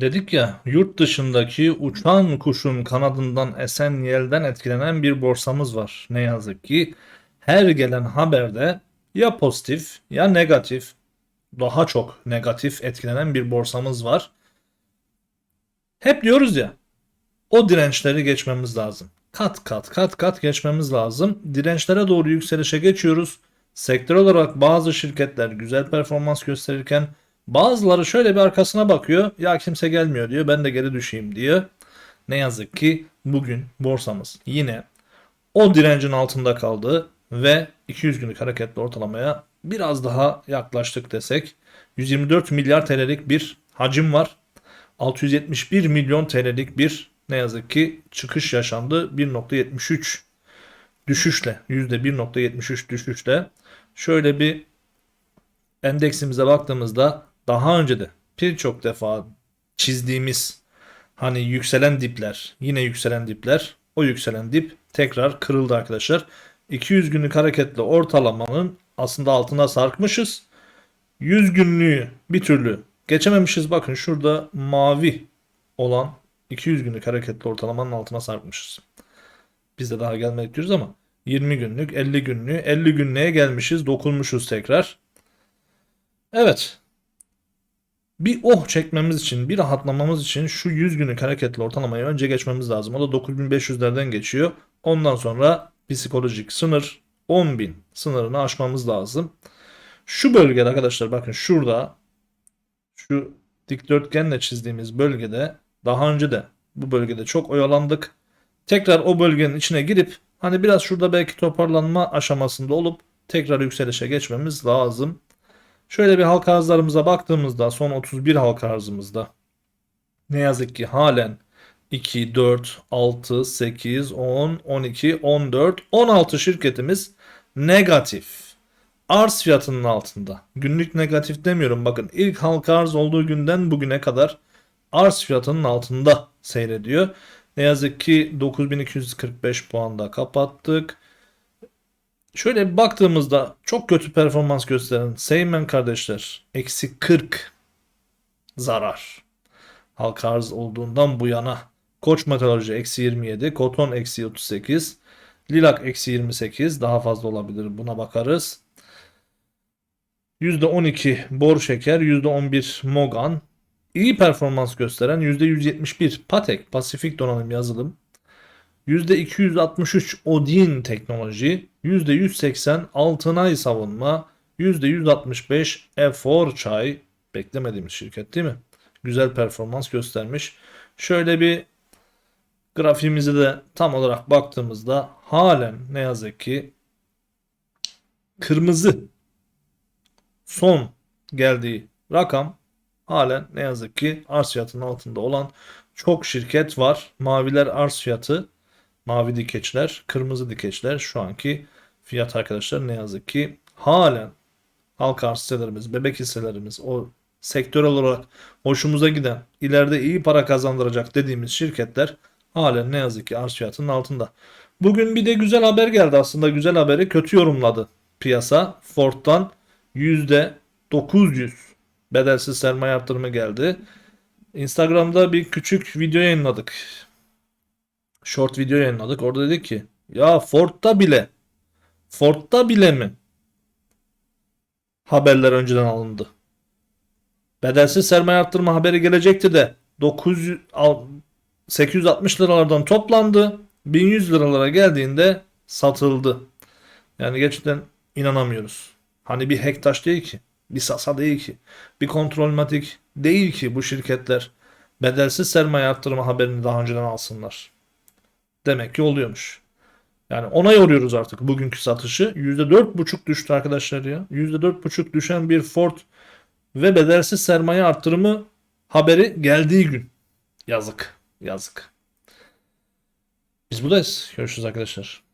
Dedik ya yurt dışındaki uçan kuşun kanadından esen yelden etkilenen bir borsamız var. Ne yazık ki her gelen haberde ya pozitif ya negatif daha çok negatif etkilenen bir borsamız var. Hep diyoruz ya o dirençleri geçmemiz lazım. Kat kat kat kat geçmemiz lazım. Dirençlere doğru yükselişe geçiyoruz. Sektör olarak bazı şirketler güzel performans gösterirken bazıları şöyle bir arkasına bakıyor. Ya kimse gelmiyor diyor. Ben de geri düşeyim diyor. Ne yazık ki bugün borsamız yine o direncin altında kaldı ve 200 günlük hareketli ortalamaya biraz daha yaklaştık desek 124 milyar TL'lik bir hacim var. 671 milyon TL'lik bir ne yazık ki çıkış yaşandı. 1.73 düşüşle %1.73 düşüşle şöyle bir endeksimize baktığımızda daha önce de birçok defa çizdiğimiz hani yükselen dipler yine yükselen dipler o yükselen dip tekrar kırıldı arkadaşlar. 200 günlük hareketli ortalamanın aslında altına sarkmışız. 100 günlüğü bir türlü geçememişiz. Bakın şurada mavi olan 200 günlük hareketli ortalamanın altına sarkmışız. Biz de daha gelmedik diyoruz ama 20 günlük, 50 günlüğü, 50 günlüğe gelmişiz, dokunmuşuz tekrar. Evet. Bir oh çekmemiz için, bir rahatlamamız için şu 100 günlük hareketli ortalamayı önce geçmemiz lazım. O da 9500'lerden geçiyor. Ondan sonra psikolojik sınır 10.000 sınırını aşmamız lazım. Şu bölgede arkadaşlar bakın şurada şu dikdörtgenle çizdiğimiz bölgede daha önce de bu bölgede çok oyalandık. Tekrar o bölgenin içine girip hani biraz şurada belki toparlanma aşamasında olup tekrar yükselişe geçmemiz lazım. Şöyle bir halka arzlarımıza baktığımızda son 31 halka arzımızda ne yazık ki halen 2, 4, 6, 8, 10, 12, 14, 16 şirketimiz negatif. Arz fiyatının altında. Günlük negatif demiyorum bakın ilk halka arz olduğu günden bugüne kadar arz fiyatının altında seyrediyor. Ne yazık ki 9245 puanda kapattık. Şöyle bir baktığımızda çok kötü performans gösteren Seymen kardeşler eksi 40 zarar. Halka arz olduğundan bu yana. Koç Metalurji eksi 27, Koton eksi 38, Lilak eksi 28 daha fazla olabilir buna bakarız. %12 bor şeker, %11 Mogan, iyi performans gösteren %171 Patek Pasifik Donanım Yazılım, %263 Odin Teknoloji, %180 Altınay Savunma, %165 Efor Çay, beklemediğimiz şirket değil mi? Güzel performans göstermiş. Şöyle bir grafiğimize de tam olarak baktığımızda halen ne yazık ki kırmızı son geldiği rakam halen ne yazık ki arz fiyatının altında olan çok şirket var. Maviler arz fiyatı, mavi dikeçler, kırmızı dikeçler şu anki fiyat arkadaşlar ne yazık ki halen halka arz hisselerimiz, bebek hisselerimiz, o sektörel olarak hoşumuza giden, ileride iyi para kazandıracak dediğimiz şirketler halen ne yazık ki arz fiyatının altında. Bugün bir de güzel haber geldi aslında güzel haberi kötü yorumladı piyasa. Ford'dan %900 bedelsiz sermaye arttırımı geldi. Instagram'da bir küçük video yayınladık. Short video yayınladık. Orada dedik ki ya Ford'da bile Ford'da bile mi haberler önceden alındı? Bedelsiz sermaye arttırma haberi gelecekti de 900 860 liralardan toplandı. 1100 liralara geldiğinde satıldı. Yani gerçekten inanamıyoruz. Hani bir hektaş değil ki. Bir sasa değil ki. Bir kontrolmatik değil ki bu şirketler bedelsiz sermaye arttırma haberini daha önceden alsınlar. Demek ki oluyormuş. Yani ona yoruyoruz artık bugünkü satışı. %4,5 düştü arkadaşlar ya. %4,5 düşen bir Ford ve bedelsiz sermaye arttırımı haberi geldiği gün. Yazık. Yazık. Biz buradayız. Görüşürüz arkadaşlar.